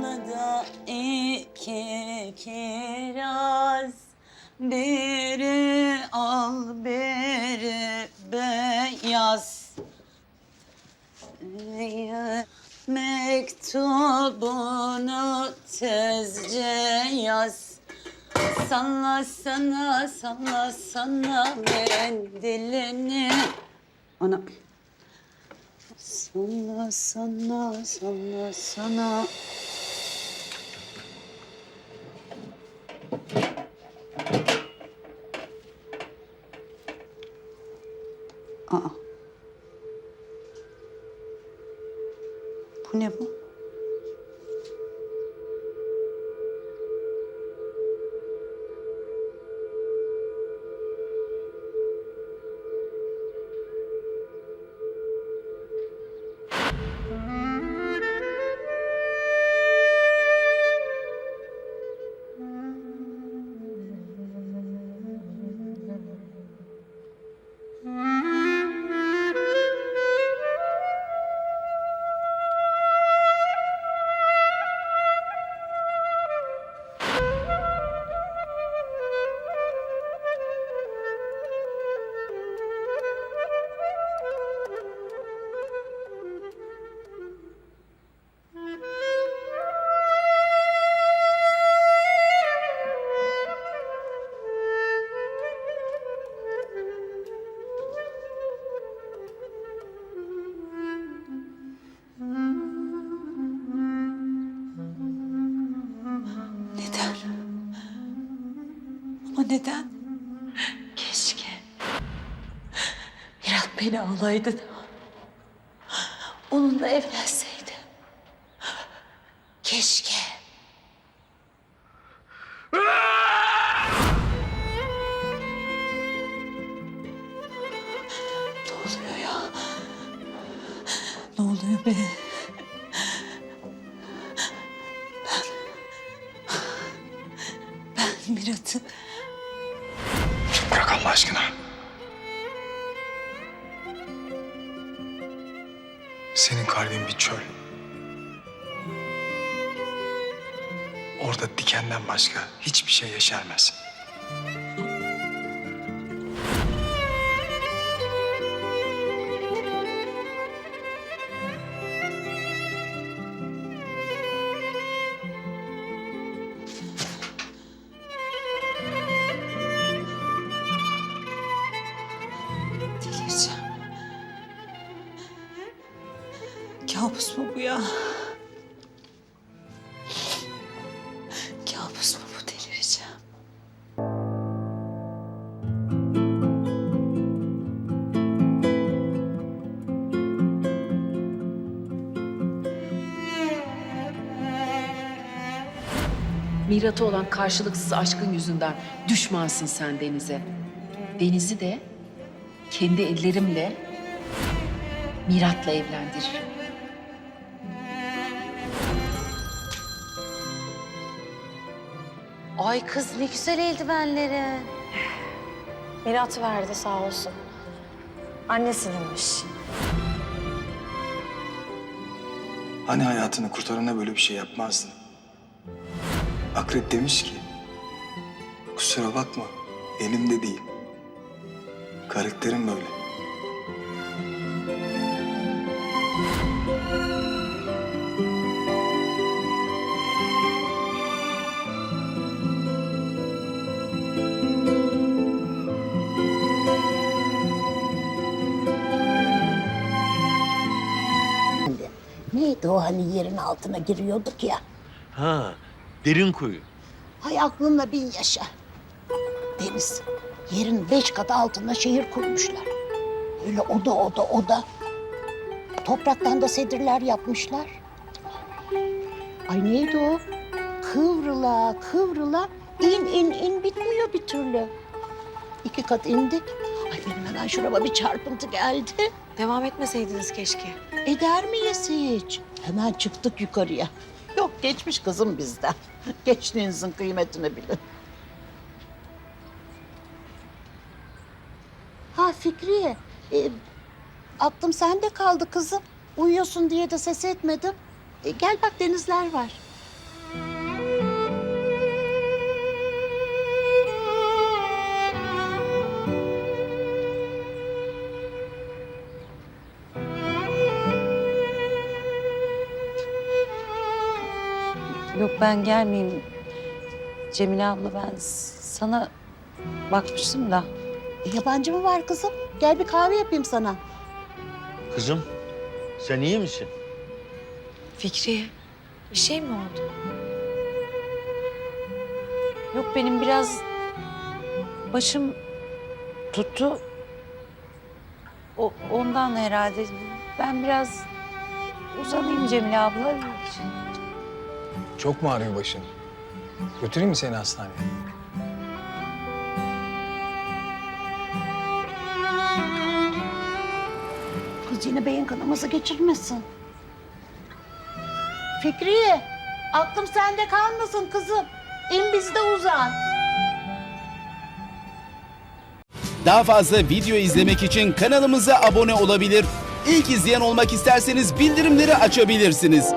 Falda iki kiraz. Biri al biri beyaz. Mektubunu tezce yaz. Salla sana, salla sana mendilini Ana. Salla sana, salla sana Aa. Bu ne bu? Ama neden? Keşke Mirat beni alaydı da onunla evlenseydi. Keşke. Ne oluyor ya? Ne oluyor be? Ben Mirat'ı Bırak Allah aşkına. Senin kalbin bir çöl. Orada dikenden başka hiçbir şey yeşermez. Kabus mu bu ya? Kabus mu bu delireceğim? Mirat'a olan karşılıksız aşkın yüzünden düşmansın sen Deniz'e. Deniz'i de kendi ellerimle Mirat'la evlendiririm. Ay kız ne güzel eldivenleri. Mirat verdi sağ olsun. Annesininmiş. Hani hayatını kurtarana böyle bir şey yapmazdın? Akrep demiş ki, kusura bakma elimde değil. Karakterim böyle. Neydi o hani yerin altına giriyorduk ya. Ha, derin kuyu. Hay aklınla bin yaşa. Deniz, yerin beş kat altına şehir kurmuşlar. Böyle oda oda oda. Topraktan da sedirler yapmışlar. Ay neydi o? Kıvrıla kıvrıla in in in bitmiyor bir türlü. İki kat indik. Hemen şurama bir çarpıntı geldi. Devam etmeseydiniz keşke. Eder miyiz hiç? Hemen çıktık yukarıya. Yok geçmiş kızım bizden. Gençliğinizin kıymetini bilin. Ha Fikriye, e, aklım sende kaldı kızım. Uyuyorsun diye de ses etmedim. E, gel bak denizler var. Yok ben gelmeyeyim. Cemile abla ben sana bakmıştım da. E, yabancı mı var kızım? Gel bir kahve yapayım sana. Kızım sen iyi misin? Fikriye, bir şey mi oldu? Yok benim biraz başım tuttu. O, ondan herhalde. Ben biraz uzanayım Cemile abla. Çok mu ağrıyor başın? Götüreyim mi seni hastaneye? Kız yine beyin kanaması geçirmesin. Fikriye, aklım sende kalmasın kızım. İn bizde uzan. Daha fazla video izlemek için kanalımıza abone olabilir. İlk izleyen olmak isterseniz bildirimleri açabilirsiniz.